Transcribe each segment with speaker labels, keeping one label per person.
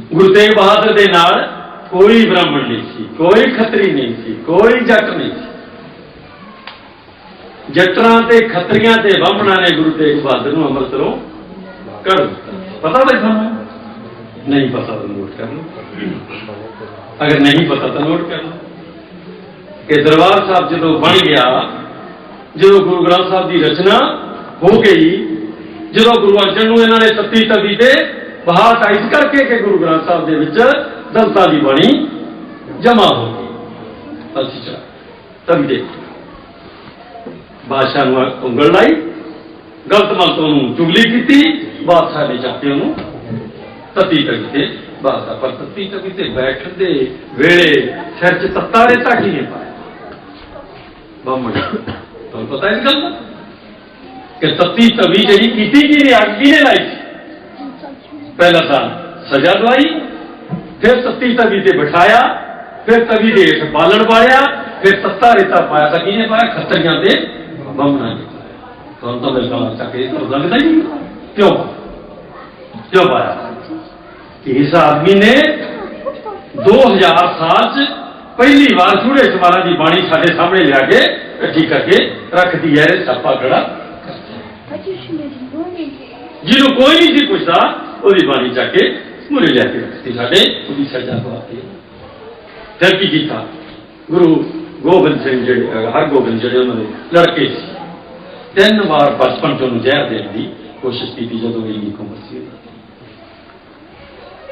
Speaker 1: ਗੁਰੂ ਤੇਗ ਬਹਾਦਰ ਦੇ ਨਾਲ ਕੋਈ ਬ੍ਰਾਹਮਣ ਨਹੀਂ ਸੀ, ਕੋਈ ਖੱਤਰੀ ਨਹੀਂ ਸੀ, ਕੋਈ ਜੱਟ ਨਹੀਂ ਸੀ। ਜੱਟਾਂ ਤੇ ਖੱਤਰੀਆਂ ਤੇ ਬਾਹਮਣਾਂ ਨੇ ਗੁਰੂ ਤੇਗ ਬਹਾਦਰ ਨੂੰ ਅੰਮ੍ਰਿਤਸਰੋਂ ਕਰ ਪਤਾ ਬਈ ਤੁਹਾਨੂੰ? ਨਹੀਂ ਪਤਾ ਤਾਂ ਨੋਟ ਕਰ ਲਓ। ਅਗਰ ਨਹੀਂ ਪਤਾ ਤਾਂ ਨੋਟ ਕਰ ਲਓ। ਕਿ ਦਰਬਾਰ ਸਾਹਿਬ ਜਦੋਂ ਬਣ ਗਿਆ, ਜਦੋਂ ਗੁਰੂ ਗ੍ਰੰਥ ਸਾਹਿਬ ਦੀ ਰਚਨਾ ਹੋ ਗਈ, ਜਦੋਂ ਗੁਰੂ ਅਰਜਨ ਨੂੰ ਇਹਨਾਂ ਨੇ ਤੱਤੀ ਤਵੀ ਤੇ ਬਹਾਰ ਇਸ ਕਰਕੇ ਕਿ ਗੁਰੂ ਗ੍ਰੰਥ ਸਾਹਿਬ ਦੇ ਵਿੱਚ ਦਲਤਾ ਦੀ ਬਾਣੀ ਜਮਾ ਹੋ ਗਈ। ਅਸੀਂ ਚਾ ਤਵੀ ਦੇ ਬਾਦਸ਼ਾਹ ਨੂੰ ਉਂਗਲ ਲਾਈ, ਗਲਤ ਮਲਤ ਨੂੰ ਚੁਗਲੀ ਕੀਤੀ, ਬਾਦਸ਼ਾਹ ਨੇ ਚੱਕ ਉਹਨੂੰ ਤੱਤੀ ਤਵੀ ਤੇ, ਬਾਦਸ਼ਾਹ ਪਰ ਤੱਤੀ ਤਵੀ ਤੇ ਬੈਠਣ ਦੇ ਵੇਲੇ ਸਿਰ 'ਚ ਤੱਤਾ ਰੇਤਾ ਨੇ ਪਾਇਆ। ਬਾਹਮਣ ਤੁਹਾਨੂੰ ਪਤਾ ਇਸ ਗੱਲ ਦਾ? ਕਿ ਤੱਤੀ ਤਵੀ ਜਿਹੜੀ ਕੀਤੀ ਕੀ ਨੇ ਅੱਗ ਕਿਹਨੇ ਲਾਈ ਸੀ ਪਹਿਲਾਂ ਤਾਂ ਸਜ਼ਾ ਦਵਾਈ ਫਿਰ ਤੱਤੀ ਤਵੀ ਤੇ ਬਿਠਾਇਆ ਫਿਰ ਤਵੀ ਦੇ ਹੇਠ ਬਾਲਣ ਪਾਇਆ ਫਿਰ ਤੱਤਾ ਰੇਤਾ ਪਾਇਆ ਤਾਂ ਕਿਹਨੇ ਪਾਇਆ ਖੱਤਰੀਆਂ ਤੇ ਤੁਹਾਨੂੰ ਤਾਂ ਮੇਰੇ ਕੋਲ ਚੱਕ ਇਹ ਤਾਂ ਲੱਗਦਾ ਹੀ ਕਿਉਂ ਕਿਉਂ ਪਾਇਆ ਇਸ ਆਦਮੀ ਨੇ 2000 ਸਾਲ ਚ ਪਹਿਲੀ ਵਾਰ ਸੂਰੇ ਸਵਾਰਾਂ ਦੀ ਬਾਣੀ ਸਾਡੇ ਸਾਹਮਣੇ ਲਿਆ ਕੇ ਇਕੱਠੀ ਕਰਕੇ ਰੱਖਦੀ ਹੈ ਇਹ ਸੱਪਾ ਖੜਾ ਜਿਹਨੂੰ ਕੋਈ ਨਹੀਂ ਸੀ ਪੁੱਛਦਾ ਉਹਦੀ ਬਾਣੀ ਚੱਕ ਕੇ ਮੂਰੇ ਲੈ ਕੇ ਰੱਖਤੀ ਸਾਡੇ ਉਹਦੀ ਸਜ਼ਾ ਦਵਾਤੀ ਫਿਰ ਕੀ ਕੀਤਾ ਗੁਰੂ ਗੋਬਿੰਦ ਸਿੰਘ ਜਿਹੜੇ ਅਹ ਹਰਗੋਬਿੰਦ ਜਿਹੜੇ ਉਹਨਾਂ ਦੇ ਲੜਕੇ ਸੀ ਤਿੰਨ ਵਾਰ ਬਚਪਨ ਤੋਂ ਉਹਨੂੰ ਜ਼ਹਿਰ ਦੇਣ ਦੀ ਕੋਸ਼ਿਸ਼ ਕੀਤੀ ਜਦੋਂ ਇਹ ਉਮਰ ਸੀ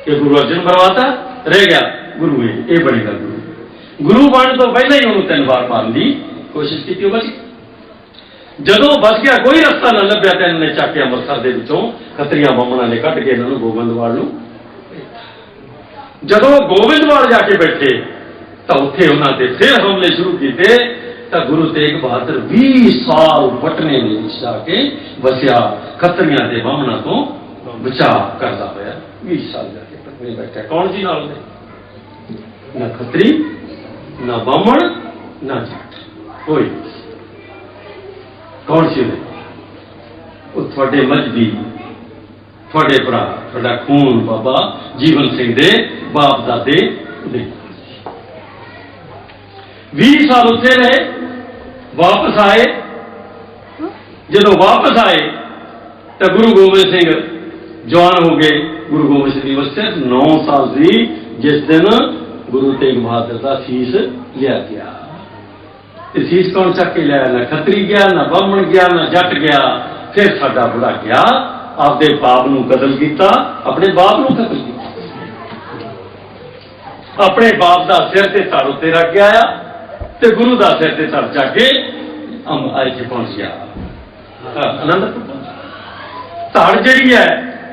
Speaker 1: ਕਿ ਗੁਰੂ ਅਰਜਨ ਬਰਵਾਤਾ ਰਹਿ ਗਿਆ ਗੁਰੂ ਇਹ ਇਹ ਬਣੇਗਾ ਗੁਰੂ ਗੁਰੂ ਬਣਨ ਤੋਂ ਪਹਿਲਾਂ ਹੀ ਉਹਨੂੰ ਤਿੰਨ ਵਾਰ ਮਾਰਨ ਦੀ ਕੋਸ਼ਿਸ਼ ਕੀਤੀ ਉਹ ਬਚ ਜਦੋਂ ਬਚ ਗਿਆ ਕੋਈ ਰਸਤਾ ਨਾ ਲੱਭਿਆ ਤਾਂ ਨੇ ਚੱਕ ਕੇ ਅੰਮ੍ਰਿਤਸਰ ਦੇ ਵਿੱਚੋਂ ਖੱਤਰੀਆਂ ਬਾਹਮਣਾਂ ਨੇ ਕੱਢ ਕੇ ਇਹਨਾਂ ਨੂੰ ਗੋਬਿੰਦਵਾਲ ਨੂੰ। ਜਦੋਂ ਗੋਬਿੰਦਵਾਲ ਜਾ ਕੇ ਬੈਠੇ, ਤਾਂ ਉੱਥੇ ਉਹਨਾਂ ਤੇ ਫਿਰ ਹਮਲੇ ਸ਼ੁਰੂ ਕੀਤੇ, ਤਾਂ ਗੁਰੂ ਤੇਗ ਬਹਾਦਰ 20 ਸਾਲ ਪਟਨੇ ਨੇ ਵਿੱਚ ਜਾ ਕੇ ਵਸਿਆ ਖੱਤਰੀਆਂ ਦੇ ਬਾਹਮਣਾਂ ਤੋਂ ਬਚਾਅ ਕਰਦਾ ਹੋਇਆ। 20 ਸਾਲ ਜਾ ਕੇ ਪਟਨੇ ਬੈਠਾ। ਕੌਣ ਸੀ ਨਾਲ ਦੇ ਨਾ ਖੱਤਰੀ, ਨਾ ਬਾਹਮਣ, ਨਾ ਜੱਟ। ਕੋਈ ਕੌਣ ਸੀ ਉਹ ਉਹ ਤੁਹਾਡੇ ਮਜਦੀ ਤੁਹਾਡੇ ਭਰਾ, ਤੁਹਾਡਾ ਖੂਨ ਬਾਬਾ ਜੀਵਨ ਸਿੰਘ ਦੇ ਬਾਪ ਦਾਦੇ ਉਹਦੇ 20 ਸਾਲ ਉੱਥੇ ਰਹੇ, ਵਾਪਸ ਆਏ। ਜਦੋਂ ਵਾਪਸ ਆਏ, ਤਾਂ ਗੁਰੂ ਗੋਬਿੰਦ ਸਿੰਘ ਜਵਾਨ ਹੋ ਗਏ। ਗੁਰੂ ਗੋਬਿੰਦ ਸਿੰਘ ਦੀ ਉਮਰ ਸਿਰਫ 9 ਸਾਲ ਸੀ, ਜਿਸ ਦਿਨ ਗੁਰੂ ਤੇਗ ਬਹਾਦਰ ਦਾ ਸੀਸ ਲਿਆ ਗਿਆ। ਤੇ ਸੀਸ ਕੌਣ ਚੱਕ ਕੇ ਲਿਆ ਨਾ ਖੱਤਰੀ ਗਿਆ, ਨਾ ਬਾਹਮਣ ਗਿਆ, ਨਾ ਜੱਟ ਗਿਆ, ਫਿਰ ਸਾਡਾ ਬੁੜਾ ਗਿਆ। ਆਪਦੇ ਬਾਪ ਨੂੰ ਕਤਲ ਕੀਤਾ ਆਪਣੇ ਬਾਪ ਨੂੰ ਕਤਲ ਕੀਤਾ। ਆਪਣੇ ਬਾਪ ਦਾ ਸਿਰ ਤੇ ਧੜ ਉੱਤੇ ਰੱਖ ਕੇ ਆਇਆ ਤੇ ਗੁਰੂ ਦਾ ਸਿਰ ਤੇ ਧੜ ਚੱਕ ਕੇ ਅਮ ਆਏ ਚ ਪਹੁੰਚ ਗਿਆ ਹਾਂ, ਧੜ ਜਿਹੜੀ ਹੈ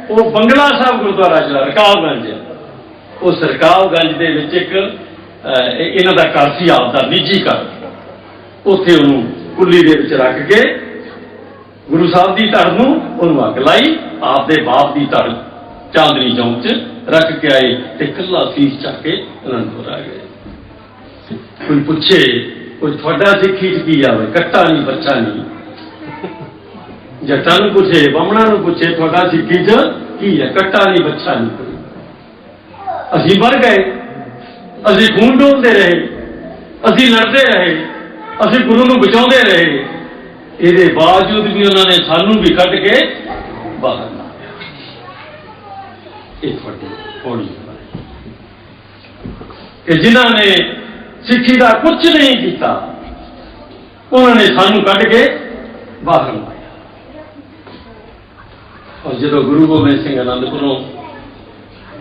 Speaker 1: ਉਹ ਬੰਗਲਾ ਸਾਹਿਬ ਗੁਰਦੁਆਰਾ ਜਿਹੜਾ ਰਕਾਬਗੰਜ ਉਸ ਉਹ ਦੇ ਵਿੱਚ ਇੱਕ ਇਹਨਾਂ ਦਾ ਘਰ ਸੀ ਆਪ ਦਾ ਨਿੱਜੀ ਘਰ। ਉੱਥੇ ਉਹਨੂੰ ਕੁੱਲੀ ਦੇ ਵਿੱਚ ਰੱਖ ਕੇ ਗੁਰੂ ਸਾਹਿਬ ਦੀ ਧੜ ਨੂੰ ਉਹਨੂੰ ਅੱਗ ਲਾਈ ਆਪ ਦੇ ਬਾਪ ਦੀ ਧੜ ਚਾਂਦਨੀ ਚੌਂਕ 'ਚ ਰੱਖ ਕੇ ਆਏ ਤੇ ਕੱਲਾ ਸੀਸ ਚੱਕ ਕੇ ਅਨੰਦਪੁਰ ਆ ਗਏ। ਕੋਈ ਪੁੱਛੇ, ਕੋਈ ਤੁਹਾਡਾ ਸਿੱਖੀ 'ਚ ਕੀ ਆਵੇ ਕੱਟਾ ਨਹੀਂ, ਬੱਚਾ ਨਹੀਂ। ਜੱਟਾਂ ਨੂੰ ਪੁੱਛੇ, ਬਾਹਮਣਾ ਨੂੰ ਪੁੱਛੇ, ਤੁਹਾਡਾ ਸਿੱਖੀ 'ਚ ਕੀ ਹੈ ਕੱਟਾ ਨਹੀਂ, ਬੱਚਾ ਨਹੀਂ। ਕੋਈ ਅਸੀਂ ਮਰ ਗਏ। ਅਸੀਂ ਖੂਨ ਡੋਲਦੇ ਰਹੇ। ਅਸੀਂ ਲੜਦੇ ਰਹੇ। ਅਸੀਂ ਗੁਰੂ ਨੂੰ ਬਚਾਉਂਦੇ ਰਹੇ। ਇਹਦੇ ਬਾਵਜੂਦ ਵੀ ਉਹਨਾਂ ਨੇ ਸਾਨੂੰ ਵੀ ਕੱਢ ਕੇ ਬਾਹਰ ਮਾਰਿਆ ਇਹ ਤੁਹਾਡੀ ਹੋਣੀ ਕਿ ਜਿਨ੍ਹਾਂ ਨੇ ਸਿੱਖੀ ਦਾ ਕੁਝ ਨਹੀਂ ਕੀਤਾ, ਉਹਨਾਂ ਨੇ ਸਾਨੂੰ ਕੱਢ ਕੇ ਬਾਹਰ ਮਾਰਿਆ ਔਰ ਜਦੋਂ ਗੁਰੂ ਗੋਬਿੰਦ ਸਿੰਘ ਅਨੰਦਪੁਰੋਂ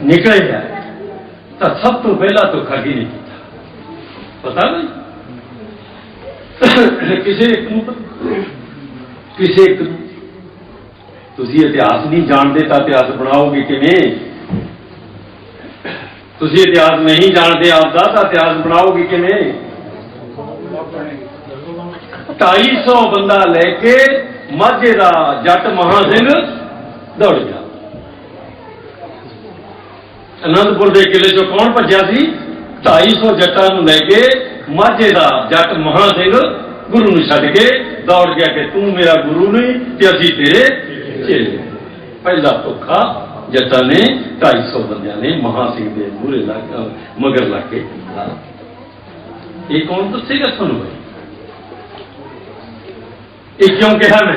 Speaker 1: ਨਿਕਲੇ ਹੈ ਤਾਂ ਸਭ ਤੋਂ ਪਹਿਲਾਂ ਤੋਂ ਖਾਗੀ ਨਹੀਂ ਕੀਤਾ। ਪਤਾ ਨਹੀਂ। ਕਿਸੇ ਨੂੰ ਕਿਸੇ ਤੁਸੀਂ ਇਤਿਹਾਸ ਨਹੀਂ ਜਾਣਦੇ ਤਾਂ ਇਤਿਹਾਸ ਬਣਾਓਗੇ ਕਿਵੇਂ? ਤੁਸੀਂ ਇਤਿਹਾਸ ਨਹੀਂ ਜਾਣਦੇ ਆਪਦਾ ਤਾਂ ਇਤਿਹਾਸ ਬਣਾਓਗੇ ਕਿਵੇਂ? 250 ਬੰਦਾ ਲੈ ਕੇ ਮਾਝੇ ਦਾ ਜੱਟ ਮਹਾ ਸਿੰਘ ਦੌੜ ਗਿਆ। ਅਨੰਦਪੁਰ ਦੇ ਕਿਲੇ ਚੋਂ ਕੌਣ ਭੱਜਿਆ ਸੀ? 250 ਜੱਟਾਂ ਨੂੰ ਲੈ ਕੇ ਮਾਝੇ ਦਾ ਜੱਟ ਮਹਾ ਸਿੰਘ ਗੁਰੂ ਨੂੰ ਛੱਡ ਕੇ ਦੌੜ ਗਿਆ ਕਿ ਤੂੰ ਮੇਰਾ ਗੁਰੂ ਨਹੀਂ ਤੇ ਅਸੀਂ ਤੇਰੇ ਚੇਲੇ ਪਹਿਲਾ ਧੋਖਾ ਜੱਟਾਂ ਨੇ 250 ਬੰਦਿਆਂ ਨੇ ਮਹਾ ਸਿੰਘ ਦੇ ਮੂਹਰੇ ਲੱਗ ਅਹ ਮਗਰ ਲੱਗ ਕੇ ਲਾ ਇਹ ਕੌਣ ਦੱਸੇਗਾ ਤੁਹਾਨੂੰ ਬਈ ਇਹ ਕਿਉਂ ਕਿਹਾ ਮੈਂ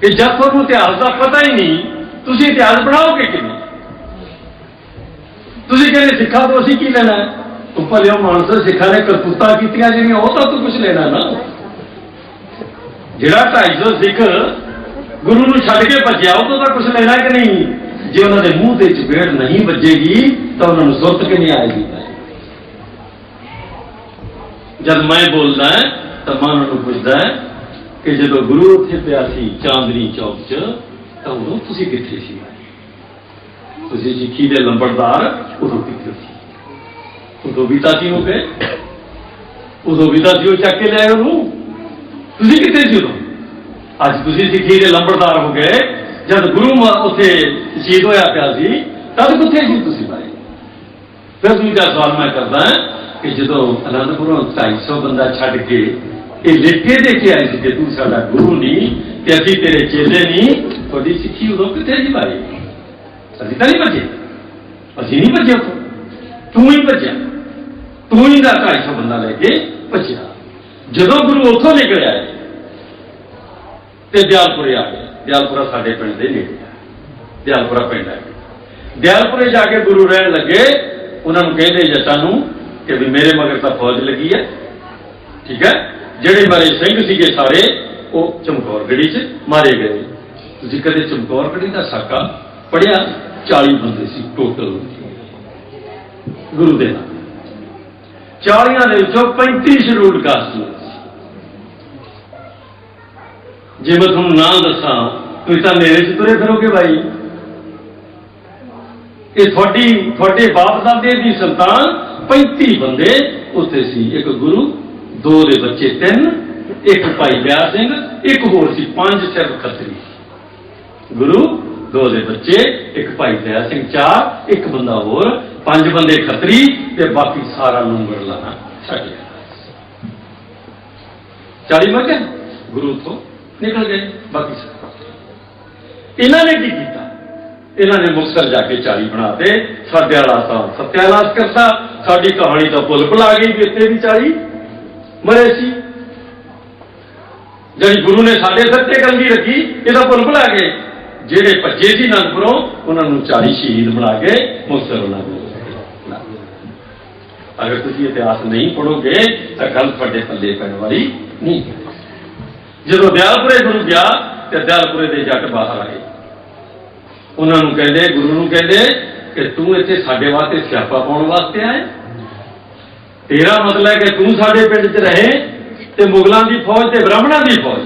Speaker 1: ਕਿ ਜਦ ਤੁਹਾਨੂੰ ਇਤਿਹਾਸ ਦਾ ਪਤਾ ਹੀ ਨਹੀਂ ਤੁਸੀਂ ਇਤਿਹਾਸ ਬਣਾਓਗੇ ਕਿਵੇਂ ਤੁਸੀਂ ਕਹਿੰਦੇ ਸਿੱਖਾਂ ਤੋਂ ਅਸੀਂ ਕੀ ਲੈਣਾ ਹੈ ਤੂੰ ਭਲਿਓ ਮਾਨਸ ਸਿੱਖਾਂ ਨੇ ਕਰਤੂਤਾਂ ਕੀਤੀਆਂ ਜਿਹੜੀਆਂ ਉਹ ਤਾਂ ਤੂੰ ਕੁਝ ਲੈਣਾ ਨਾ। ਜਿਹੜਾ 250 ਸਿੱਖ ਗੁਰੂ ਨੂੰ ਛੱਡ ਕੇ ਭੱਜਿਆ, ਉਹ ਤੋਂ ਤਾਂ ਕੁਝ ਲੈਣਾ ਕਿ ਨਹੀਂ? ਜੇ ਉਹਨਾਂ ਦੇ ਮੂੰਹ ਤੇ ਚਪੇੜ ਨਹੀਂ ਵੱਜੇਗੀ, ਤਾਂ ਉਹਨਾਂ ਨੂੰ ਸੁਰਤ ਕਿ ਨਹੀਂ ਆਏਗੀ? ਜਦ ਮੈਂ ਬੋਲਦਾ ਤਾਂ ਮੈਂ ਉਹਨਾਂ ਨੂੰ ਪੁੱਛਦਾ ਕਿ ਜਦੋਂ ਗੁਰੂ ਉੱਥੇ ਪਿਆ ਸੀ ਚਾਂਦਨੀ ਚੌਕ 'ਚ, ਤਾਂ ਉਦੋਂ ਤੁਸੀਂ ਕਿੱਥੇ ਸੀ? ਤੁਸੀਂ ਸਿੱਖੀ ਦੇ ਲੰਬੜਦਾਰ? ਉਦੋਂ ਕਿੱਥੇ ਸੀ? ਉਦੋਂ ਵੀ ਤਾਂ ਸੀ ਹੋ ਗਏ। ਉਦੋਂ ਵੀ ਤਾਂ ਸੀ ਉਹ ਚੱਕ ਕੇ ਲਿਆਏ ਉਹਨੂੰ। ਤੁਸੀਂ ਕਿੱਥੇ ਸੀ ਉਦੋਂ? ਅੱਜ ਤੁਸੀਂ ਸਿੱਖੀ ਦੇ ਲੰਬੜਦਾਰ ਹੋ ਗਏ। ਜਦ ਗੁਰੂ ਮ- ਉੱਥੇ ਸ਼ਹੀਦ ਹੋਇਆ ਪਿਆ ਸੀ, ਤਦ ਕਿੱਥੇ ਸੀ ਤੁਸੀਂ ਭਾਈ? ਫਿਰ ਦੂਜਾ ਸਵਾਲ ਮੈਂ ਕਰਦਾ ਕਿ ਜਦੋਂ ਅਨੰਦਪੁਰੋਂ 250 ਬੰਦਾ ਛੱਡ ਕੇ ਇਹ ਲਿਖ ਕੇ ਦੇ ਕੇ ਆਏ ਸੀ ਕਿ ਤੂੰ ਸਾਡਾ ਗੁਰੂ ਨਹੀਂ ਤੇ ਅਸੀਂ ਤੇਰੇ ਚੇਲੇ ਨਹੀਂ, ਤੁਹਾਡੀ ਸਿੱਖੀ ਉਦੋਂ ਕਿੱਥੇ ਸੀ ਭਾਈ? ਅਸੀਂ ਤਾਂ ਨਹੀਂ ਭੱਜੇ। ਅਸੀਂ ਨਹੀਂ ਭੱਜੇ ਤੂੰ ਹੀ ਭੱਜਿਆ। ਤੂੰ ਹੀ ਦਾ 250 ਬੰਦਾ ਲੈ ਕੇ ਭੱਜਿਆ। ਜਦੋਂ ਗੁਰੂ ਉੱਥੋਂ ਨਿਕਲਿਆ ਤੇ ਦਿਆਲਪੁਰੇ ਆ ਗਏ। ਦਿਆਲਪੁਰਾ ਸਾਡੇ ਪਿੰਡ ਦੇ ਨੇੜੇ ਦਿਆਲਪੁਰਾ ਪਿੰਡ ਹੈ ਦਿਆਲਪੁਰੇ ਜਾ ਕੇ ਗੁਰੂ ਰਹਿਣ ਲੱਗੇ। ਉਹਨਾਂ ਨੂੰ ਕਹਿੰਦੇ ਜੱਟਾਂ ਨੂੰ ਕਿ ਵੀ ਮੇਰੇ ਮਗਰ ਤਾਂ ਫੌਜ ਲੱਗੀ ਹੈ। ਠੀਕ ਹੈ? ਜਿਹੜੇ ਬਾਰੇ ਸਿੰਘ ਸੀਗੇ ਸਾਰੇ, ਉਹ ਚਮਕੌਰ ਗੜੀ 'ਚ ਮਾਰੇ ਗਏ। ਤੁਸੀਂ ਕਦੇ ਚਮਕੌਰ ਗੜੀ ਦਾ ਸਾਕਾ ਪੜਿਆ 40 ਬੰਦੇ ਸੀ ਟੋਟਲ ਗੁਰੂ ਦੇ ਨਾਲ 40 ਦੇ ਵਿੱਚੋਂ 35 ਸ਼ਡਿਊਲ ਕਾਸਟ ਸੀ। ਜੇ ਮੈਂ ਤੁਹਾਨੂੰ ਨਾਂ ਦੱਸਾਂ, ਤੁਸੀਂ ਤਾਂ ਮੇਰੇ ਚ ਤੁਰੇ ਫਿਰੋਗੇ ਭਾਈ ਇਹ ਤੁਹਾਡੀ, ਤੁਹਾਡੇ ਬਾਪ ਦਾਦੇ ਦੀ ਸੰਤਾਨ 35 ਬੰਦੇ, ਉੱਥੇ ਸੀ ਇੱਕ ਗੁਰੂ, ਦੋ ਦੇ ਬੱਚੇ ਤਿੰਨ, ਇੱਕ ਭਾਈ ਬਿਆਸ ਸਿੰਘ, ਇੱਕ ਹੋਰ ਸੀ ਪੰਜ ਸਿਰ ਖੱਤਰੀ। ਗੁਰੂ, ਦੋ ਦੇ ਬੱਚੇ, ਇੱਕ ਭਾਈ ਦਇਆ ਸਿੰਘ ਚਾਰ, ਇੱਕ ਬੰਦਾ ਹੋਰ ਪੰਜ ਬੰਦੇ ਖੱਤਰੀ ਤੇ ਬਾਕੀ ਸਾਰਾ ਲੰਗਰ ਲਾਣਾ ਛੱਡ ਗਿਆ। 40 ਮਰ ਗਏ? ਗੁਰੂ ਤੋਂ ਨਿਕਲ ਗਏ, ਬਾਕੀ ਸਾਰੇ ਇਹਨਾਂ ਨੇ ਕੀ ਕੀਤਾ? ਇਹਨਾਂ ਨੇ ਮੁਕਤਸਰ ਜਾ ਕੇ 40 ਬਣਾਤੇ ਸਾਡੇ ਵਾਲਾ ਸਾਹਿਬ ਸਤਿਆਲਾਸ ਕਰਤਾ। ਸਾਡੀ ਕਹਾਣੀ ਤਾਂ ਪੁੱਲ ਭੁਲਾ ਗਈ ਵੀ ਇੱਥੇ ਵੀ 40 ਮਰੇ ਸੀ। ਜਿਹੜੀ ਗੁਰੂ ਨੇ ਸਾਡੇ ਸਿਰ ਤੇ ਕੰਗੀ ਰੱਖੀ, ਇਹਦਾ ਪੁੱਲ ਭੁਲਾ ਗਏ। ਜਿਹੜੇ ਭੱਜੇ ਸੀ ਨੰਦਪੁਰੋਂ ਉਹਨਾਂ ਨੂੰ 40 ਸ਼ਹੀਦ ਬਣਾ ਕੇ ਮੁਕਤਸਰ ਉਹਨਾਂ ਨੂੰ ਅਗਰ ਤੁਸੀਂ ਇਤਿਹਾਸ ਨਹੀਂ ਪੜੋਗੇ ਤਾਂ ਗੱਲ ਤੁਹਾਡੇ ਪੱਲੇ ਪੈਣ ਵਾਲੀ ਨਹੀਂ ਜਦੋਂ ਦਿਆਲਪੁਰੇ ਗੁਰੂ ਗਿਆ, ਤੇ ਦਿਆਲਪੁਰੇ ਦੇ ਜੱਟ ਬਾਹਰ ਆਏ। ਉਹਨਾਂ ਨੂੰ ਕਹਿੰਦੇ, ਗੁਰੂ ਨੂੰ ਕਹਿੰਦੇ ਕਿ ਤੂੰ ਇੱਥੇ ਸਾਡੇ ਵਾਸਤੇ ਸਿਆਪਾ ਪਾਉਣ ਵਾਸਤੇ ਆਇਆ। ਤੇਰਾ ਮਤਲਬ ਹੈ ਕਿ ਤੂੰ ਸਾਡੇ ਪਿੰਡ 'ਚ ਰਹੇ ਤੇ ਮੁਗਲਾਂ ਦੀ ਫੌਜ ਤੇ ਬ੍ਰਾਹਮਣਾਂ ਦੀ ਫੌਜ।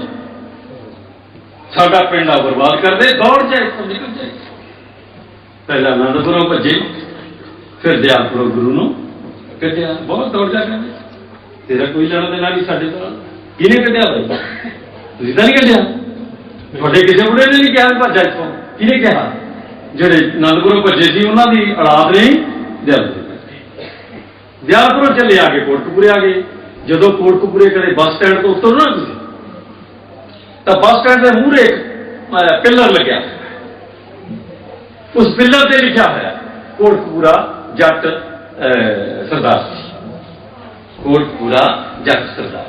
Speaker 1: ਸਾਡਾ ਪਿੰਡ ਆ ਬਰਬਾਦ ਕਰਦੇ, ਦੌੜ ਜਾਏ, ਇੱਥੋਂ ਨਿਕਲ ਜਾਏ। ਪਹਿਲਾਂ ਆਨੰਦਪੁਰੋਂ ਭੱਜੇ, ਫਿਰ ਦਿਆਲਪੁਰੋਂ ਗੁਰੂ ਨੂੰ ਕੱਢਿਆ। ਬਹੁਤ ਦੌੜ ਜਾ ਕਹਿੰਦੇ ਤੇਰਾ ਕੋਈ ਲੈਣਾ ਦੇਣਾ ਨਹੀਂ ਸਾਡੇ ਨਾਲ ਕਿਹਨੇ ਕੱਢਿਆ ਬਾਈ ਤੁਸੀਂ ਤਾਂ ਨਹੀਂ ਕੱਢਿਆ? ਤੁਹਾਡੇ ਕਿਸੇ ਬੁੜੇ ਨੇ ਨਹੀਂ ਕਿਹਾ ਭੱਜਾ ਇੱਥੋਂ। ਕਿਹਨੇ ਕਿਹਾ? ਜਿਹੜੇ ਆਨੰਦਪੁਰੋਂ ਭੱਜੇ ਸੀ ਉਹਨਾਂ ਦੀ ਔਲਾਦ ਨਹੀਂ ਦਿਆਲਪੁਰ ਦਿਆਲਪੁਰੋਂ ਚੱਲੇ ਆ ਕੇ ਕੋਟਕਪੂਰੇ ਆ ਗਏ। ਜਦੋਂ ਕੋਟਕਪੂਰੇ ਕਦੇ ਬੱਸ ਸਟੈਂਡ ਤੋਂ ਉਤਰੋ ਨਾ ਤੁਸੀਂ ਤਾਂ ਬੱਸ ਸਟੈਂਡ ਦੇ ਮੂਹਰੇ ਇੱਕ ਪਿੱਲਰ ਲੱਗਿਆ। ਉਸ ਪਿੱਲਰ ਤੇ ਲਿਖਿਆ ਹੋਇਆ ਕੋਟਕਪੂਰਾ ਜੱਟ ਅਹ, ਸਰਦਾਰ ਸੀ। ਕੋਟਕਪੂਰਾ ਜੱਟ ਸਰਦਾਰ।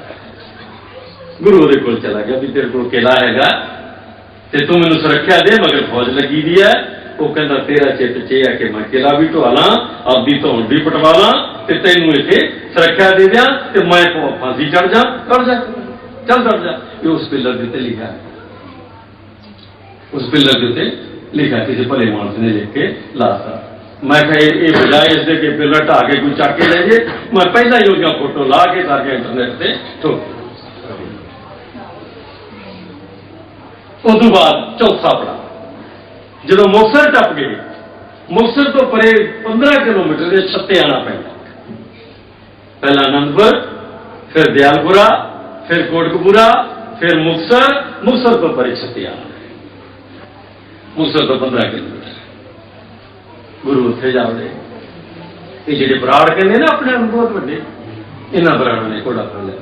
Speaker 1: ਗੁਰੂ ਉਹਦੇ ਕੋਲ ਚਲਾ ਗਿਆ ਵੀ ਤੇਰੇ ਕੋਲ ਕਿਲਾ ਹੈਗਾ, ਤੇ ਤੂੰ ਮੈਨੂੰ ਸੁਰੱਖਿਆ ਦੇ, ਮਗਰ ਫੌਜ ਲੱਗੀ ਦੀ ਹੈ। ਉਹ ਕਹਿੰਦਾ, ਤੇਰਾ ਚਿੱਤ ਚ ਹੈ ਕਿ ਮੈਂ ਕਿਲਾ ਵੀ ਢਵਾ ਲਾਂ ਆਪਦੀ ਧੌਣ ਵੀ ਪਟਵਾ ਲਾਂ, ਤੇ ਤੈਨੂੰ ਇੱਥੇ ਸੁਰੱਖਿਆ ਦੇ ਦਿਆਂ, ਤੇ ਮੈਂ ਫੌ- ਫਾਂਸੀ ਚੜ ਜਾ ਚੜ ਜਾ, ਚੱਲ ਚੜ ਜਾ। ਇਹ ਉਸ ਪਿੱਲਰ ਦੇ ਉੱਤੇ ਲਿਖਿਆ। ਉਸ ਪਿੱਲਰ ਦੇ ਉੱਤੇ ਲਿਖਿਆ, ਕਿਸੇ ਭਲੇ ਮਾਨਸ ਨੇ ਲਿਖ ਕੇ ਲਾਤਾ। ਮੈਂ ਕਿਹਾ ਇਹ ਇਹ ਬਜਾਏ ਇਸ ਦੇ ਕਿ ਪਿੱਲਰ ਢਾ ਕੇ ਕੋਈ ਚੱਕ ਕੇ ਲੈ ਜੇ ਮੈਂ ਪਹਿਲਾਂ ਹੀ ਉਹਦੀਆਂ ਫੋਟੋ ਲਾ ਕੇ ਸਾਰੀਆਂ ਇੰਟਰਨੈਟ ਤੇ ਠੋਕ ਉਸ ਤੋਂ ਬਾਅਦ ਚੌਥਾ ਪੜਾ ਜਦੋਂ ਮੁਕਤਸਰ ਟੱਪ ਗਏ ਮੁਕਤਸਰ ਤੋਂ ਪਰੇ 15 ਕਿਲੋਮੀਟਰ ਦੇ ਛੱਤੇ ਆਣਾ ਪੈਂਦਾ ਪਹਿਲਾਂ ਆਨੰਦਪੁਰ ਫਿਰ ਦਿਆਲਪੁਰਾ ਫਿਰ ਕੋਟਕਪੂਰਾ ਫਿਰ ਮੁਕਤਸਰ ਮੁਕਤਸਰ ਤੋਂ ਪਰੇ ਛੱਤੇ ਆਣਾ ਮੁਕਤਸਰ ਤੋਂ 15 ਕਿਲੋਮੀਟਰ ਗੁਰੂ ਉੱਥੇ ਜਾਵੜੇ ਇਹ ਜਿਹੜੇ ਬਰਾੜ ਕਹਿੰਦੇ ਨਾ ਆਪਣੇ ਆਪ ਨੂੰ ਬਹੁਤ ਵੱਡੇ। ਇਹਨਾਂ ਬਰਾੜਾਂ ਨੇ ਕੋੜਾ ਕਰ ਲਿਆ।